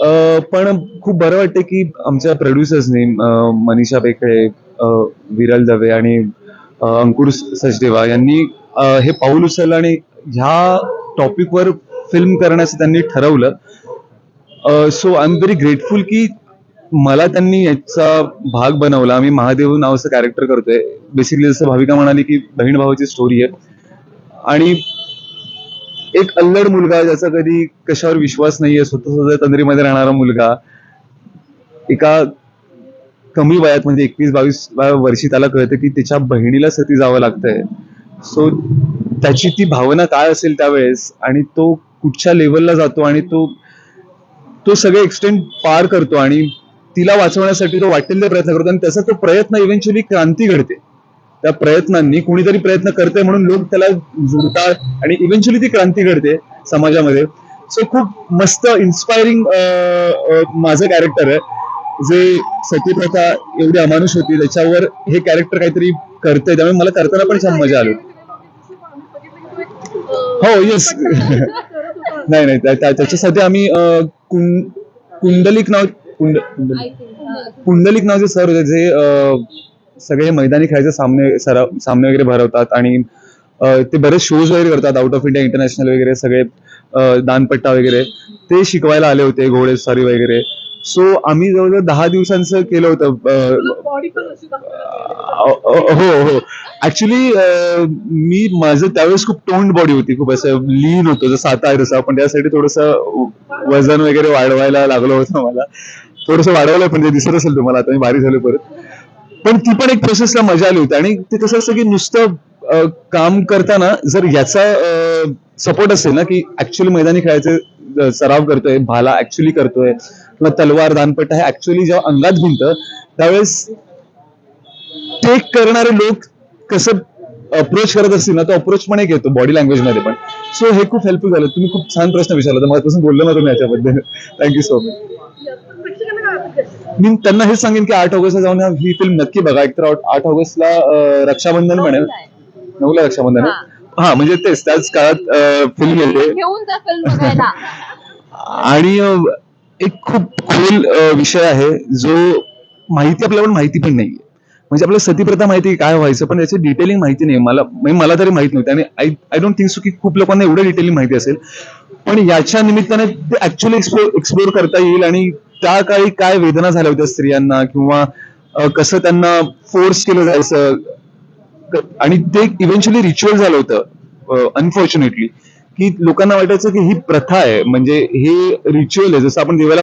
पण खूप बरं वाटतं की आमच्या प्रोड्युसर्सनी मनीषा बेकळे विरल दवे आणि अंकुर सचदेवा यांनी हे पाऊल उचललं आणि ह्या टॉपिकवर फिल्म करण्याचं त्यांनी ठरवलं. So I am very grateful की मला त्यांनी याचा भाग बनवला. आम्ही महादेव नावाचं कॅरेक्टर करतोय. बेसिकली जसं भाविका म्हणाली की बहीण भावाची स्टोरी आहे. आणि एक अल्लड मुलगा ज्याचा कधी कशावर विश्वास नाहीये स्वतः स्वतः तंद्रीमध्ये राहणारा मुलगा. एका कमी वयात म्हणजे एकवीस बावीस वर्षी त्याला कळतं की त्याच्या बहिणीला सती जावं लागतंय. सो त्याची ती भावना काय असेल त्यावेळेस आणि तो कुठच्या लेवलला जातो आणि तो तो सगळे एक्सटेंड पार करतो आणि तिला वाचवण्यासाठी तो वाटेल ते प्रयत्न करतो आणि त्याचा तो प्रयत्न इव्हेंच्युअली क्रांती घडते. त्या प्रयत्नांनी कुणीतरी प्रयत्न करते म्हणून लोक त्याला जुळतात आणि इव्हेंच्युअली ती क्रांती घडते समाजामध्ये. सो खूप मस्त इन्स्पायरिंग माझं कॅरेक्टर आहे. जे सतीप्रथा एवढी अमानुष होती त्याच्यावर हे कॅरेक्टर काहीतरी करतंय. त्यामुळे मला करताना पण छान मजा आली. हो येस नाही नाही त्या- त्या- त्याच्यासाठी आम्ही कुंडलिक नाव कुंड कुंडलिक. पुंडलिक नावाचे सर होते जे सगळे मैदानी खेळाचे सामने सराव सामने वगैरे भरवतात आणि ते बरेच शोज वगैरे करतात आउट ऑफ इंडिया इंटरनॅशनल वगैरे सगळे दानपट्टा वगैरे. ते शिकवायला आले होते घोडेस्वारी वगैरे. सो आम्ही जवळजवळ दहा दिवसांचं केलं होतं हो हो. ऍक्च्युली मी माझं त्यावेळेस खूप टोन्ड बॉडी होती खूप असं लीन होतं जसं आता आहे तसं. पण त्यासाठी थोडस वजन वगैरे वाढवायला लागलं होतं मला. थोडंसं वाढवलं पण ते दिसत असेल तुम्हाला आता मी बारीक झालो परत. पण ती पण एक प्रोसेसला मजा आली होती. आणि ते कसं असतं की नुसतं काम करताना जर याचा सपोर्ट असेल ना की ऍक्च्युअली मैदानी खेळायचे सराव करतोय भाला ऍक्च्युअली करतोय किंवा तलवार दानपट्टा हे ऍक्च्युअली जेव्हा अंगात भिनतं त्यावेळेस टेक करणारे लोक कसं अप्रोच करत असतील ना तो अप्रोच पण एक येतो बॉडी लँग्वेजमध्ये पण. सो हे खूप हेल्पफुल झालं. तुम्ही खूप छान प्रश्न विचारला. तर मला तसं बोललो ना तुम्ही याच्याबद्दल. थँक्यू सो मच मी त्यांना हेच सांगेन की आठ ऑगस्टला जाऊन हा- ही फिल्म नक्की बघा. एकतर आठ ऑगस्टला रक्षाबंधन आहे. नऊला रक्षाबंधन हा. म्हणजे तेच त्याच काळात फिल्म येते. आणि एक खूप खोल विषय आहे जो माहिती आपल्याला माहिती पण नाहीये. म्हणजे आपल्याला सतीप्रथा माहिती काय व्हायचं पण याची डिटेलिंग माहिती नाही मला म्हणजे मला तरी माहीत नव्हती. आणि I I don't think so की खूप लोकांना एवढं डिटेलिंग माहिती असेल. पण याच्या निमित्ताने ते ऍक्च्युअली एक्सप्लोर एक्सप्लोर करता येईल आणि त्या काळी काय वेदना झाल्या होत्या स्त्रियांना? किंवा कसं त्यांना फोर्स केलं जायचं? आणि ते इव्हेंच्युअली रिच्युअल झालं होतं अनफॉर्च्युनेटली की लोकांना वाटायचं की ही प्रथा आहे. म्हणजे हे रिच्युअल आहे. जसं आपण देवाला